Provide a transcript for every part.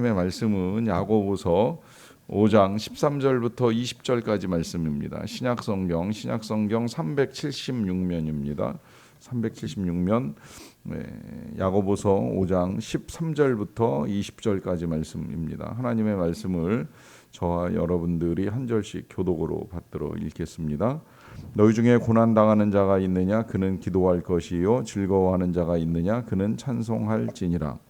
하나님의 말씀은 야고보서 5장 13절부터 20절까지 말씀입니다. 신약 성경 신약 성경 376면입니다. 376면 네, 야고보서 5장 13절부터 20절까지 말씀입니다. 하나님의 말씀을 저와 여러분들이 한 절씩 교독으로 받들어 읽겠습니다. 너희 중에 고난 당하는 자가 있느냐 그는 기도할 것이요 즐거워하는 자가 있느냐 그는 찬송할지니라.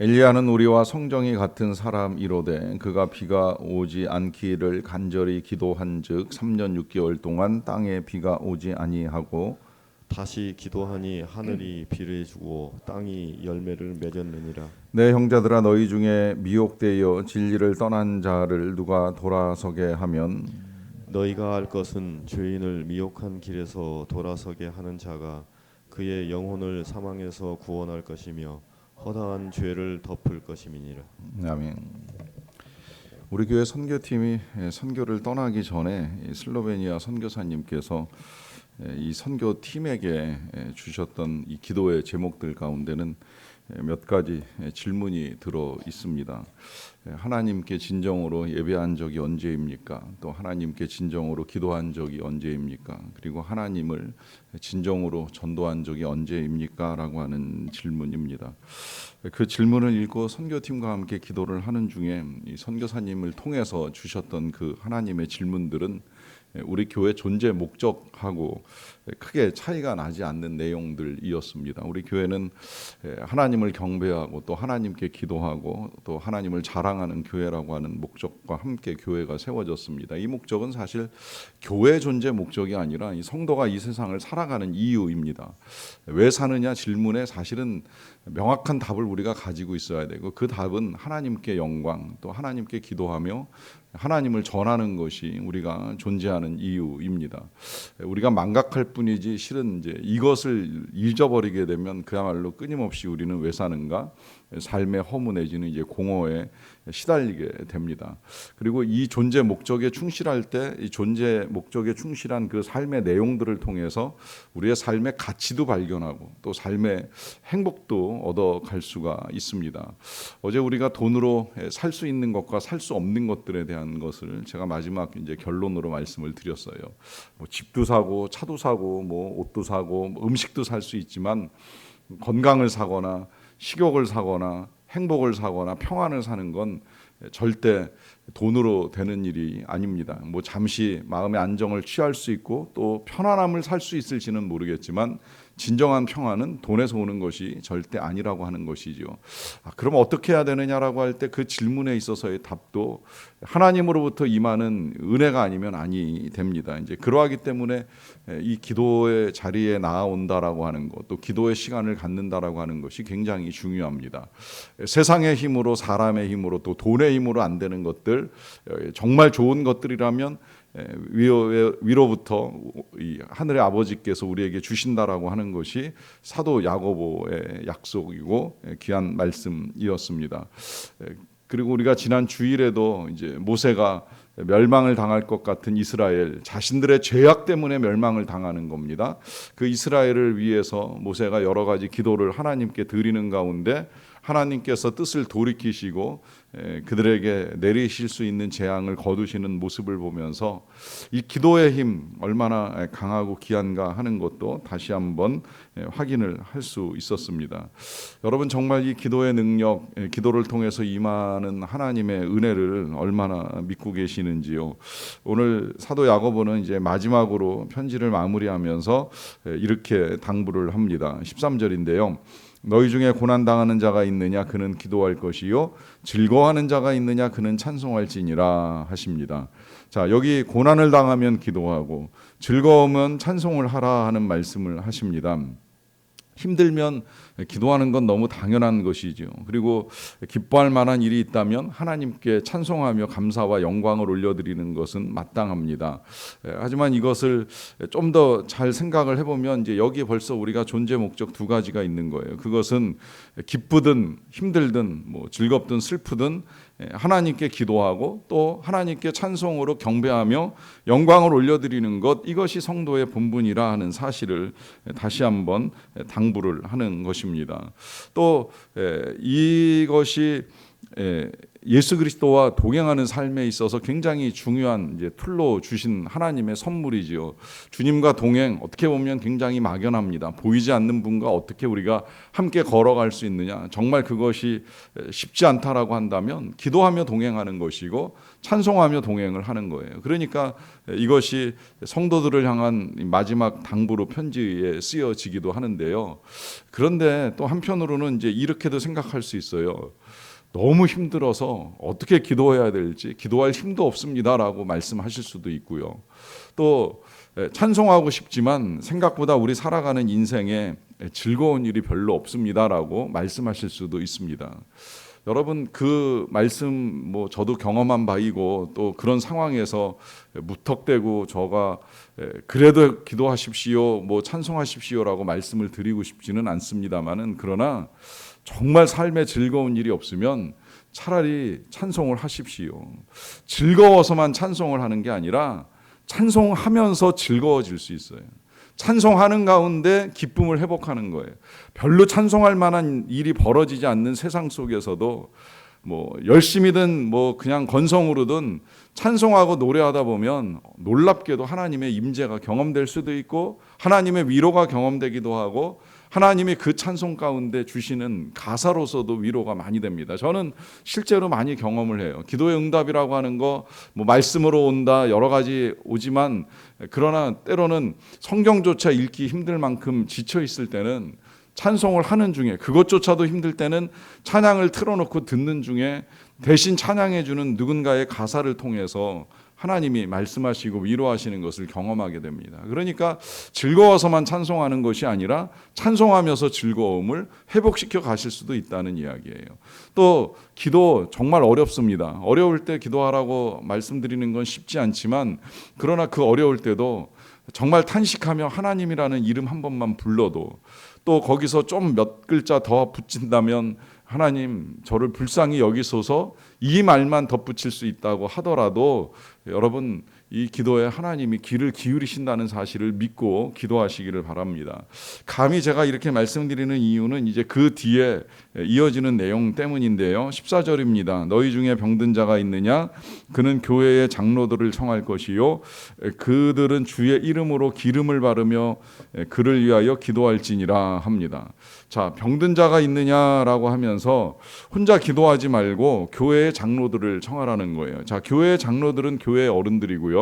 엘리야는 우리와 성정이 같은 사람이로되 그가 비가 오지 않기를 간절히 기도한즉 3년 6개월 동안 땅에 비가 오지 아니하고 다시 기도하니 하늘이 비를 주고 땅이 열매를 맺었느니라. 내 형제들아 너희 중에 미혹되어 진리를 떠난 자를 누가 돌아서게 하면? 너희가 알 것은 죄인을 미혹한 길에서 돌아서게 하는 자가 그의 영혼을 사망에서 구원할 것이며 허다한 죄를 덮을 것임이니라. 아멘. 우리 교회 선교팀이 선교를 떠나기 전에 이 슬로베니아 선교사님께서 이 선교팀에게 주셨던 이 기도의 제목들 가운데는 몇 가지 질문이 들어 있습니다. 하나님께 진정으로 예배한 적이 언제입니까? 또 하나님께 진정으로 기도한 적이 언제입니까? 그리고 하나님을 진정으로 전도한 적이 언제입니까? 라고 하는 질문입니다. 그 질문을 읽고 선교팀과 함께 기도를 하는 중에 이 선교사님을 통해서 주셨던 그 하나님의 질문들은 우리 교회 존재 목적하고 크게 차이가 나지 않는 내용들이었습니다. 우리 교회는 하나님을 경배하고 또 하나님께 기도하고 또 하나님을 자랑하는 교회라고 하는 목적과 함께 교회가 세워졌습니다. 이 목적은 사실 교회 존재 목적이 아니라 이 성도가 이 세상을 살아가는 이유입니다. 왜 사느냐 질문에 사실은 명확한 답을 우리가 가지고 있어야 되고 그 답은 하나님께 영광 또 하나님께 기도하며 하나님을 전하는 것이 우리가 존재하는 이유입니다. 우리가 망각할 뿐이지 실은 이제 이것을 잊어버리게 되면 그야말로 끊임없이 우리는 왜 사는가 삶의 허무 내지는 이제 공허에 시달리게 됩니다. 그리고 이 존재 목적에 충실할 때 이 존재 목적에 충실한 그 삶의 내용들을 통해서 우리의 삶의 가치도 발견하고 또 삶의 행복도 얻어갈 수가 있습니다. 어제 우리가 돈으로 살 수 있는 것과 살 수 없는 것들에 대한 것을 제가 마지막 이제 결론으로 말씀을 드렸어요. 뭐 집도 사고 차도 사고 뭐 옷도 사고 뭐 음식도 살 수 있지만 건강을 사거나 식욕을 사거나 행복을 사거나 평안을 사는 건 절대 돈으로 되는 일이 아닙니다. 뭐 잠시 마음의 안정을 취할 수 있고 또 편안함을 살 수 있을지는 모르겠지만 진정한 평안은 돈에서 오는 것이 절대 아니라고 하는 것이지요. 아, 그럼 어떻게 해야 되느냐라고 할 때 그 질문에 있어서의 답도 하나님으로부터 임하는 은혜가 아니면 아니 됩니다. 이제 그러하기 때문에 이 기도의 자리에 나아온다라고 하는 것, 또 기도의 시간을 갖는다라고 하는 것이 굉장히 중요합니다. 세상의 힘으로 사람의 힘으로 또 돈의 힘으로 안 되는 것들 정말 좋은 것들이라면 위로, 위로 부터 이 하늘의 아버지께서 우리에게 주신다라고 하는 것이 사도 야고보의 약속이고 귀한 말씀이었습니다. 그리고 우리가 지난 주일에도 이제 모세가 멸망을 당할 것 같은 이스라엘 자신들의 죄악 때문에 멸망을 당하는 겁니다. 그 이스라엘을 위해서 모세가 여러 가지 기도를 하나님께 드리는 가운데 하나님께서 뜻을 돌이키시고 그들에게 내리실 수 있는 재앙을 거두시는 모습을 보면서 이 기도의 힘 얼마나 강하고 귀한가 하는 것도 다시 한번 확인을 할 수 있었습니다. 여러분 정말 이 기도의 능력, 기도를 통해서 임하는 하나님의 은혜를 얼마나 믿고 계시는지요. 오늘 사도 야고보는 이제 마지막으로 편지를 마무리하면서 이렇게 당부를 합니다. 13절인데요. 너희 중에 고난 당하는 자가 있느냐 그는 기도할 것이요 즐거워하는 자가 있느냐 그는 찬송할지니라 하십니다. 자, 여기 고난을 당하면 기도하고 즐거우면 찬송을 하라 하는 말씀을 하십니다. 힘들면 기도하는 건 너무 당연한 것이죠. 그리고 기뻐할 만한 일이 있다면 하나님께 찬송하며 감사와 영광을 올려드리는 것은 마땅합니다. 에, 하지만 이것을 좀 더 잘 생각을 해보면 이제 여기에 벌써 우리가 존재 목적 두 가지가 있는 거예요. 그것은 기쁘든 힘들든 뭐 즐겁든 슬프든 에, 하나님께 기도하고 또 하나님께 찬송으로 경배하며 영광을 올려드리는 것 이것이 성도의 본분이라 하는 사실을 다시 한번 당부를 하는 것입니다. 또 에, 이것이 에, 예수 그리스도와 동행하는 삶에 있어서 굉장히 중요한 이제 툴로 주신 하나님의 선물이지요. 주님과 동행 어떻게 보면 굉장히 막연합니다. 보이지 않는 분과 어떻게 우리가 함께 걸어갈 수 있느냐. 정말 그것이 쉽지 않다라고 한다면 기도하며 동행하는 것이고 찬송하며 동행을 하는 거예요. 그러니까 이것이 성도들을 향한 마지막 당부로 편지에 쓰여지기도 하는데요. 그런데 또 한편으로는 이제 이렇게도 생각할 수 있어요. 너무 힘들어서 어떻게 기도해야 될지 기도할 힘도 없습니다라고 말씀하실 수도 있고요. 또 에, 찬송하고 싶지만 생각보다 우리 살아가는 인생에 즐거운 일이 별로 없습니다라고 말씀하실 수도 있습니다. 여러분 그 말씀 뭐 저도 경험한 바이고 또 그런 상황에서 무턱대고 저가 에, 그래도 기도하십시오 뭐 찬송하십시오라고 말씀을 드리고 싶지는 않습니다만은 그러나 정말 삶에 즐거운 일이 없으면 차라리 찬송을 하십시오. 즐거워서만 찬송을 하는 게 아니라 찬송하면서 즐거워질 수 있어요. 찬송하는 가운데 기쁨을 회복하는 거예요. 별로 찬송할 만한 일이 벌어지지 않는 세상 속에서도 뭐 열심히든 뭐 그냥 건성으로든 찬송하고 노래하다 보면 놀랍게도 하나님의 임재가 경험될 수도 있고 하나님의 위로가 경험되기도 하고 하나님이 그 찬송 가운데 주시는 가사로서도 위로가 많이 됩니다. 저는 실제로 많이 경험을 해요. 기도의 응답이라고 하는 거 뭐 말씀으로 온다 여러 가지 오지만 그러나 때로는 성경조차 읽기 힘들 만큼 지쳐 있을 때는 찬송을 하는 중에 그것조차도 힘들 때는 찬양을 틀어놓고 듣는 중에 대신 찬양해 주는 누군가의 가사를 통해서 하나님이 말씀하시고 위로하시는 것을 경험하게 됩니다. 그러니까 즐거워서만 찬송하는 것이 아니라 찬송하면서 즐거움을 회복시켜 가실 수도 있다는 이야기예요. 또 기도 정말 어렵습니다. 어려울 때 기도하라고 말씀드리는 건 쉽지 않지만 그러나 그 어려울 때도 정말 탄식하며 하나님이라는 이름 한 번만 불러도 또 거기서 좀 몇 글자 더 붙인다면 하나님 저를 불쌍히 여기소서 이 말만 덧붙일 수 있다고 하더라도 여러분 이 기도에 하나님이 귀를 기울이신다는 사실을 믿고 기도하시기를 바랍니다. 감히 제가 이렇게 말씀드리는 이유는 이제 그 뒤에 이어지는 내용 때문인데요. 14절입니다. 너희 중에 병든 자가 있느냐? 그는 교회의 장로들을 청할 것이요. 그들은 주의 이름으로 기름을 바르며 그를 위하여 기도할지니라 합니다. 자, 병든 자가 있느냐라고 하면서 혼자 기도하지 말고 교회의 장로들을 청하라는 거예요. 자, 교회의 장로들은 교회의 어른들이고요.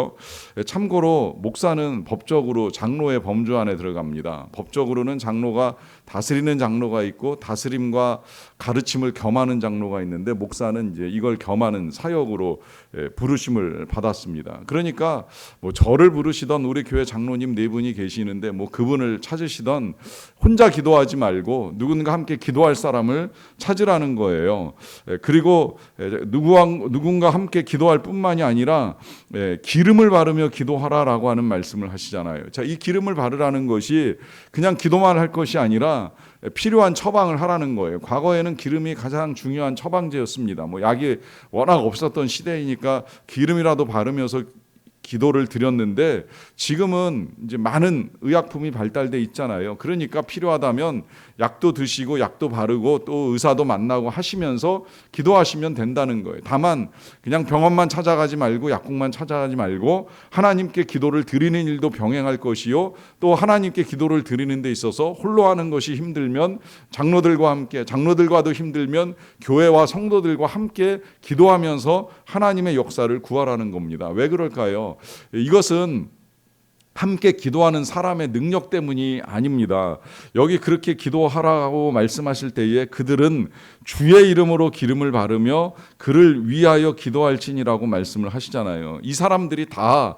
참고로 목사는 법적으로 장로의 범주 안에 들어갑니다. 법적으로는 장로가 다스리는 장로가 있고 다스림과 가르침을 겸하는 장로가 있는데 목사는 이제 이걸 겸하는 사역으로 예, 부르심을 받았습니다. 그러니까 뭐 저를 부르시던 우리 교회 장로님 네 분이 계시는데 뭐 그분을 찾으시던 혼자 기도하지 말고 누군가 함께 기도할 사람을 찾으라는 거예요. 예, 그리고 예, 누군가 함께 기도할 뿐만이 아니라 예, 기름을 바르며 기도하라라고 하는 말씀을 하시잖아요. 자, 이 기름을 바르라는 것이 그냥 기도만 할 것이 필요한 처방을 하라는 거예요. 과거에는 기름이 가장 중요한 처방제였습니다. 뭐 약이 워낙 없었던 시대이니까 기름이라도 바르면서 기도를 드렸는데 지금은 이제 많은 의약품이 발달돼 있잖아요. 그러니까 필요하다면 약도 드시고 약도 바르고 또 의사도 만나고 하시면서 기도하시면 된다는 거예요. 다만 그냥 병원만 찾아가지 말고 약국만 찾아가지 말고 하나님께 기도를 드리는 일도 병행할 것이요. 또 하나님께 기도를 드리는 데 있어서 홀로 하는 것이 힘들면 장로들과 함께 장로들과도 힘들면 교회와 성도들과 함께 기도하면서 하나님의 역사를 구하라는 겁니다. 왜 그럴까요? 이것은 함께 기도하는 사람의 능력 때문이 아닙니다. 여기 그렇게 기도하라고 말씀하실 때에 그들은 주의 이름으로 기름을 바르며 그를 위하여 기도할지니라고 말씀을 하시잖아요. 이 사람들이 다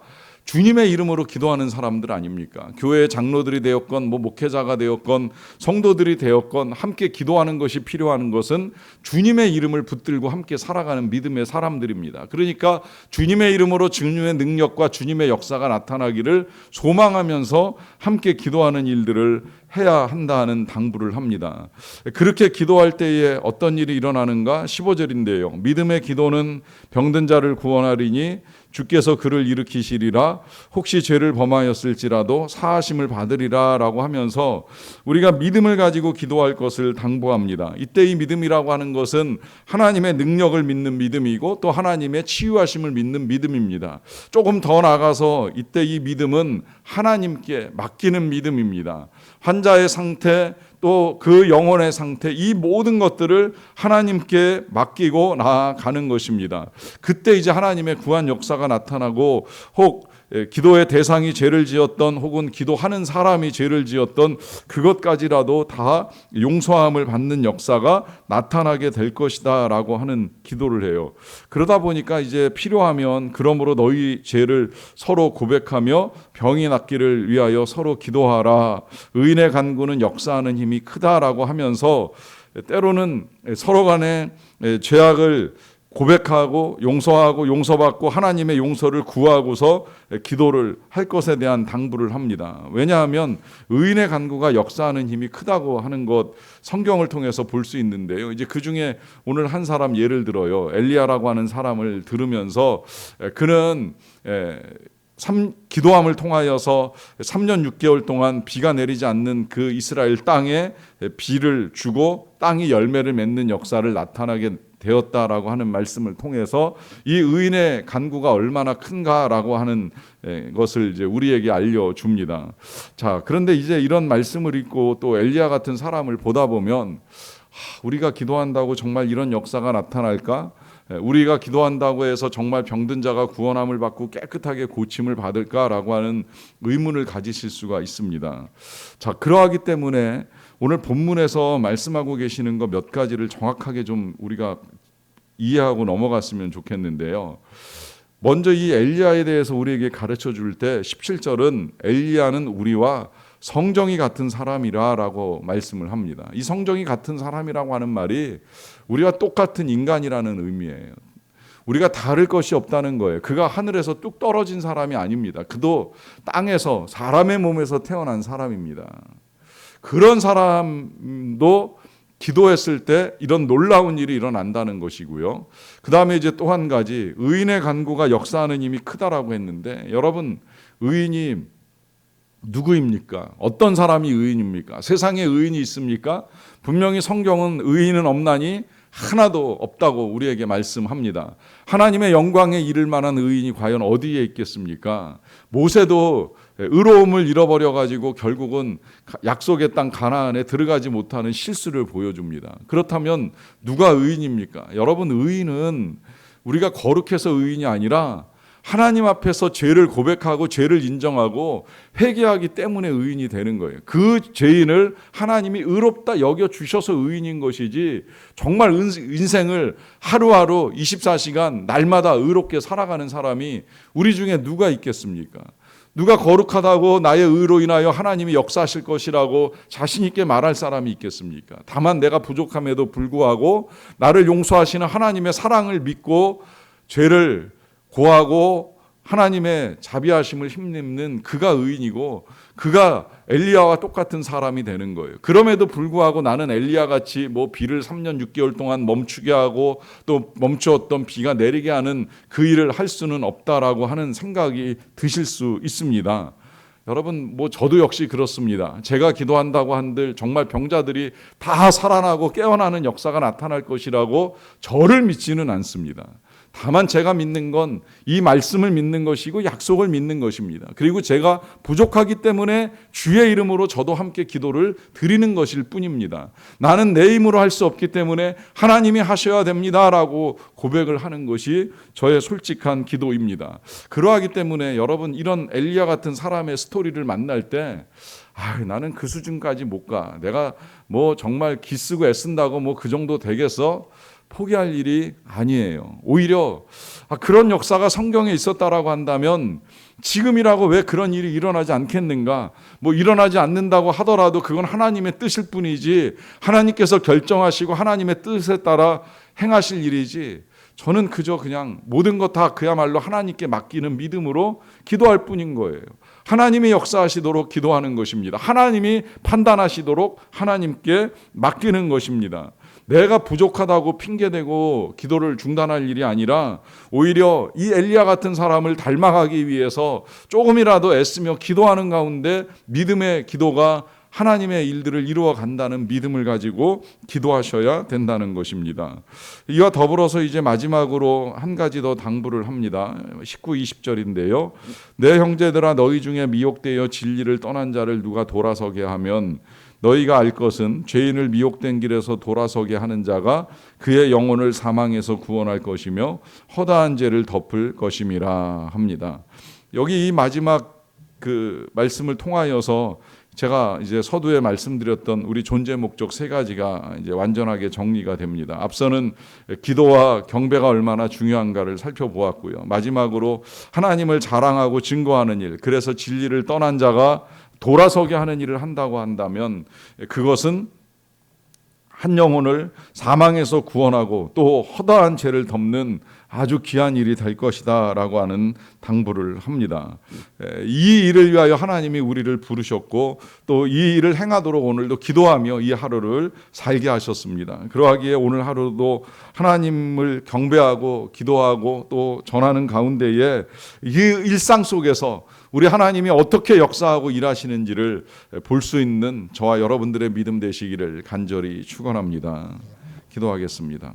주님의 이름으로 기도하는 사람들 아닙니까? 교회 장로들이 되었건 뭐 목회자가 되었건 성도들이 되었건 함께 기도하는 것이 필요한 것은 주님의 이름을 붙들고 함께 살아가는 믿음의 사람들입니다. 그러니까 주님의 이름으로 주님의 능력과 주님의 역사가 나타나기를 소망하면서 함께 기도하는 일들을 해야 한다는 당부를 합니다. 그렇게 기도할 때에 어떤 일이 일어나는가? 15절인데요. 믿음의 기도는 병든 자를 구원하리니 주께서 그를 일으키시리라 혹시 죄를 범하였을지라도 사하심을 받으리라라고 하면서 우리가 믿음을 가지고 기도할 것을 당부합니다. 이때 이 믿음이라고 하는 것은 하나님의 능력을 믿는 믿음이고 또 하나님의 치유하심을 믿는 믿음입니다. 조금 더 나가서 이때 이 믿음은 하나님께 맡기는 믿음입니다. 환자의 상태 또 그 영혼의 상태 이 모든 것들을 하나님께 맡기고 나아가는 것입니다. 그때 이제 하나님의 구한 역사가 나타나고 혹 예, 기도의 대상이 죄를 지었던 혹은 기도하는 사람이 죄를 지었던 그것까지라도 다 용서함을 받는 역사가 나타나게 될 것이다라고 하는 기도를 해요. 그러다 보니까 이제 필요하면 그러므로 너희 죄를 서로 고백하며 병이 낫기를 위하여 서로 기도하라. 의인의 간구는 역사하는 힘이 크다라고 하면서 때로는 서로 간에 죄악을 고백하고 용서하고 용서받고 하나님의 용서를 구하고서 기도를 할 것에 대한 당부를 합니다. 왜냐하면 의인의 간구가 역사하는 힘이 크다고 하는 것 성경을 통해서 볼 수 있는데요. 이제 그 중에 오늘 한 사람 예를 들어요. 엘리야라고 하는 사람을 들으면서 그는 삼, 기도함을 통하여서 3년 6개월 동안 비가 내리지 않는 그 이스라엘 땅에 비를 주고 땅이 열매를 맺는 역사를 나타나게 되었다라고 하는 말씀을 통해서 이 의인의 간구가 얼마나 큰가라고 하는 것을 이제 우리에게 알려 줍니다. 자, 그런데 이제 이런 말씀을 읽고 또 엘리야 같은 사람을 보다 보면 우리가 기도한다고 정말 이런 역사가 나타날까? 우리가 기도한다고 해서 정말 병든 자가 구원함을 받고 깨끗하게 고침을 받을까라고 하는 의문을 가지실 수가 있습니다. 자, 그러하기 때문에 오늘 본문에서 말씀하고 계시는 것 몇 가지를 정확하게 좀 우리가 이해하고 넘어갔으면 좋겠는데요. 먼저 이 엘리야에 대해서 우리에게 가르쳐 줄 때 17절은 엘리야는 우리와 성정이 같은 사람이라라고 말씀을 합니다. 이 성정이 같은 사람이라고 하는 말이 우리가 똑같은 인간이라는 의미예요. 우리가 다를 것이 없다는 거예요. 그가 하늘에서 뚝 떨어진 사람이 아닙니다. 그도 땅에서 사람의 몸에서 태어난 사람입니다. 그런 사람도 기도했을 때 이런 놀라운 일이 일어난다는 것이고요. 그 다음에 이제 또 한 가지 의인의 간구가 역사하는 힘이 크다라고 했는데 여러분 의인이 누구입니까? 어떤 사람이 의인입니까? 세상에 의인이 있습니까? 분명히 성경은 의인은 없나니 하나도 없다고 우리에게 말씀합니다. 하나님의 영광에 이를 만한 의인이 과연 어디에 있겠습니까? 모세도 의로움을 잃어버려 가지고 결국은 약속의 땅 가나안에 들어가지 못하는 실수를 보여줍니다. 그렇다면 누가 의인입니까? 여러분 의인은 우리가 거룩해서 의인이 아니라 하나님 앞에서 죄를 고백하고 죄를 인정하고 회개하기 때문에 의인이 되는 거예요. 그 죄인을 하나님이 의롭다 여겨 주셔서 의인인 것이지 정말 인생을 하루하루 24시간 날마다 의롭게 살아가는 사람이 우리 중에 누가 있겠습니까? 누가 거룩하다고 나의 의로 인하여 하나님이 역사하실 것이라고 자신 있게 말할 사람이 있겠습니까? 다만 내가 부족함에도 불구하고 나를 용서하시는 하나님의 사랑을 믿고 죄를 고하고 하나님의 자비하심을 힘입는 그가 의인이고 그가 엘리야와 똑같은 사람이 되는 거예요. 그럼에도 불구하고 나는 엘리야 같이 뭐 비를 3년 6개월 동안 멈추게 하고 또 멈추었던 비가 내리게 하는 그 일을 할 수는 없다라고 하는 생각이 드실 수 있습니다. 여러분 뭐 저도 역시 그렇습니다. 제가 기도한다고 한들 정말 병자들이 다 살아나고 깨어나는 역사가 나타날 것이라고 저를 믿지는 않습니다. 다만 제가 믿는 건 이 말씀을 믿는 것이고 약속을 믿는 것입니다. 그리고 제가 부족하기 때문에 주의 이름으로 저도 함께 기도를 드리는 것일 뿐입니다. 나는 내 힘으로 할 수 없기 때문에 하나님이 하셔야 됩니다라고 고백을 하는 것이 저의 솔직한 기도입니다. 그러하기 때문에 여러분 이런 엘리야 같은 사람의 스토리를 만날 때 아, 나는 그 수준까지 못 가. 내가 뭐 정말 기쓰고 애쓴다고 뭐 그 정도 되겠어? 포기할 일이 아니에요. 오히려 아, 그런 역사가 성경에 있었다라고 한다면 지금이라고 왜 그런 일이 일어나지 않겠는가? 뭐 일어나지 않는다고 하더라도 그건 하나님의 뜻일 뿐이지 하나님께서 결정하시고 하나님의 뜻에 따라 행하실 일이지 저는 그저 그냥 모든 것 다 그야말로 하나님께 맡기는 믿음으로 기도할 뿐인 거예요. 하나님이 역사하시도록 기도하는 것입니다. 하나님이 판단하시도록 하나님께 맡기는 것입니다. 내가 부족하다고 핑계대고 기도를 중단할 일이 아니라 오히려 이 엘리야 같은 사람을 닮아가기 위해서 조금이라도 애쓰며 기도하는 가운데 믿음의 기도가 하나님의 일들을 이루어 간다는 믿음을 가지고 기도하셔야 된다는 것입니다. 이와 더불어서 이제 마지막으로 한 가지 더 당부를 합니다. 19, 20절인데요. 내 형제들아 너희 중에 미혹되어 진리를 떠난 자를 누가 돌아서게 하면 너희가 알 것은 죄인을 미혹된 길에서 돌아서게 하는 자가 그의 영혼을 사망에서 구원할 것이며 허다한 죄를 덮을 것임이라 합니다. 여기 이 마지막 그 말씀을 통하여서 제가 이제 서두에 말씀드렸던 우리 존재 목적 세 가지가 이제 완전하게 정리가 됩니다. 앞서는 기도와 경배가 얼마나 중요한가를 살펴보았고요. 마지막으로 하나님을 자랑하고 증거하는 일, 그래서 진리를 떠난 자가 돌아서게 하는 일을 한다고 한다면 그것은 한 영혼을 사망에서 구원하고 또 허다한 죄를 덮는 아주 귀한 일이 될 것이다라고 하는 당부를 합니다. 에, 이 일을 위하여 하나님이 우리를 부르셨고 또 이 일을 행하도록 오늘도 기도하며 이 하루를 살게 하셨습니다. 그러하기에 오늘 하루도 하나님을 경배하고 기도하고 또 전하는 가운데에 이 일상 속에서 우리 하나님이 어떻게 역사하고 일하시는지를 볼 수 있는 저와 여러분들의 믿음 되시기를 간절히 축원합니다. 기도하겠습니다.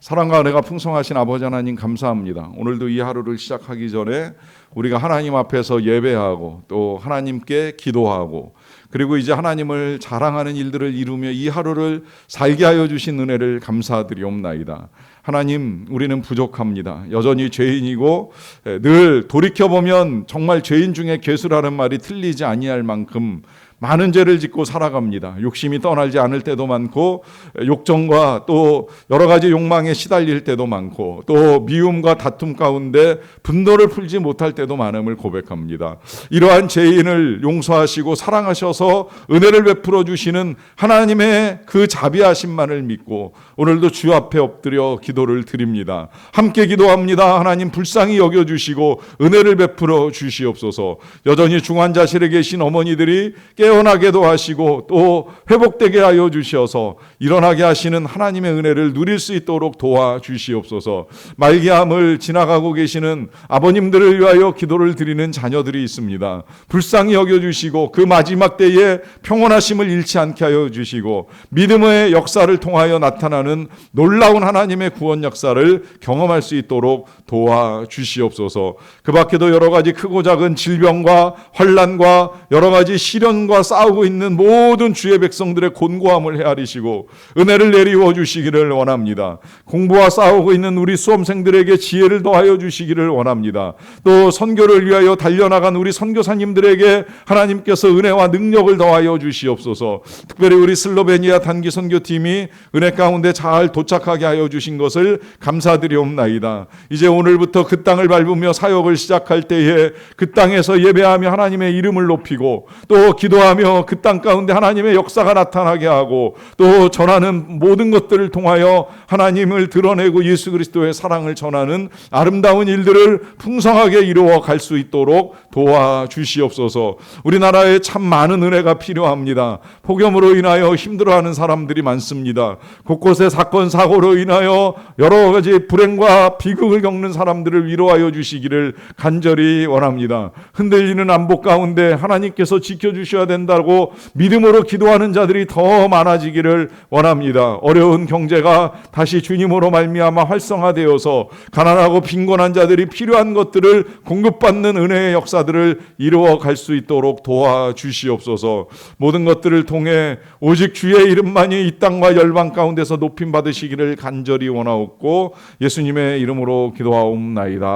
사랑과 은혜가 풍성하신 아버지 하나님 감사합니다. 오늘도 이 하루를 시작하기 전에 우리가 하나님 앞에서 예배하고 또 하나님께 기도하고 그리고 이제 하나님을 자랑하는 일들을 이루며 이 하루를 살게 하여 주신 은혜를 감사드리옵나이다. 하나님, 우리는 부족합니다. 여전히 죄인이고 에, 늘 돌이켜 보면 정말 죄인 중에 괴수라는 말이 틀리지 아니할 만큼 많은 죄를 짓고 살아갑니다. 욕심이 떠나지 않을 때도 많고 욕정과 또 여러 가지 욕망에 시달릴 때도 많고 또 미움과 다툼 가운데 분노를 풀지 못할 때도 많음을 고백합니다. 이러한 죄인을 용서하시고 사랑하셔서 은혜를 베풀어 주시는 하나님의 그 자비하심만을 믿고 오늘도 주 앞에 엎드려 기도를 드립니다. 함께 기도합니다. 하나님 불쌍히 여겨 주시고 은혜를 베풀어 주시옵소서. 여전히 중환자실에 계신 어머니들이 깨 어나게도 하시고 또 회복되게 하여 주셔서 일어나게 하시는 하나님의 은혜를 누릴 수 있도록 도와 주시옵소서. 말기암을 지나가고 계시는 아버님들을 위하여 기도를 드리는 자녀들이 있습니다. 불쌍히 여겨 주시고 그 마지막 때에 평온하심을 잃지 않게 하여 주시고 믿음의 역사를 통하여 나타나는 놀라운 하나님의 구원 역사를 경험할 수 있도록 도와 주시옵소서. 그 밖에도 여러 가지 크고 작은 질병과 환란과 여러 가지 시련과 싸우고 있는 모든 주의 백성들의 곤고함을 헤아리시고 은혜를 내리워 주시기를 원합니다. 공부와 싸우고 있는 우리 수험생들에게 지혜를 더하여 주시기를 원합니다. 또 선교를 위하여 달려나간 우리 선교사님들에게 하나님께서 은혜와 능력을 더하여 주시옵소서. 특별히 우리 슬로베니아 단기 선교팀이 은혜 가운데 잘 도착하게 하여 주신 것을 감사드리옵나이다. 이제 오늘부터 그 땅을 밟으며 사역을 시작할 때에 그 땅에서 예배하며 하나님의 이름을 높이고 또 기도하 며 그 땅 가운데 하나님의 역사가 나타나게 하고 또 전하는 모든 것들을 통하여 하나님을 드러내고 예수 그리스도의 사랑을 전하는 아름다운 일들을 풍성하게 이루어 갈 수 있도록 도와 주시옵소서. 우리나라에 참 많은 은혜가 필요합니다. 폭염으로 인하여 힘들어하는 사람들이 많습니다. 곳곳에 사건 사고로 인하여 여러 가지 불행과 비극을 겪는 사람들을 위로하여 주시기를 간절히 원합니다. 흔들리는 안보 가운데 하나님께서 지켜 주셔야 된다고 믿음으로 기도하는 자들이 더 많아지기를 원합니다. 어려운 경제가 다시 주님으로 말미암아 활성화되어서 가난하고 빈곤한 자들이 필요한 것들을 공급받는 은혜의 역사들을 이루어 갈 수 있도록 도와 주시옵소서. 모든 것들을 통해 오직 주의 이름만이 이 땅과 열방 가운데서 높임 받으시기를 간절히 원하옵고 예수님의 이름으로 기도하옵나이다.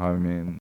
아멘.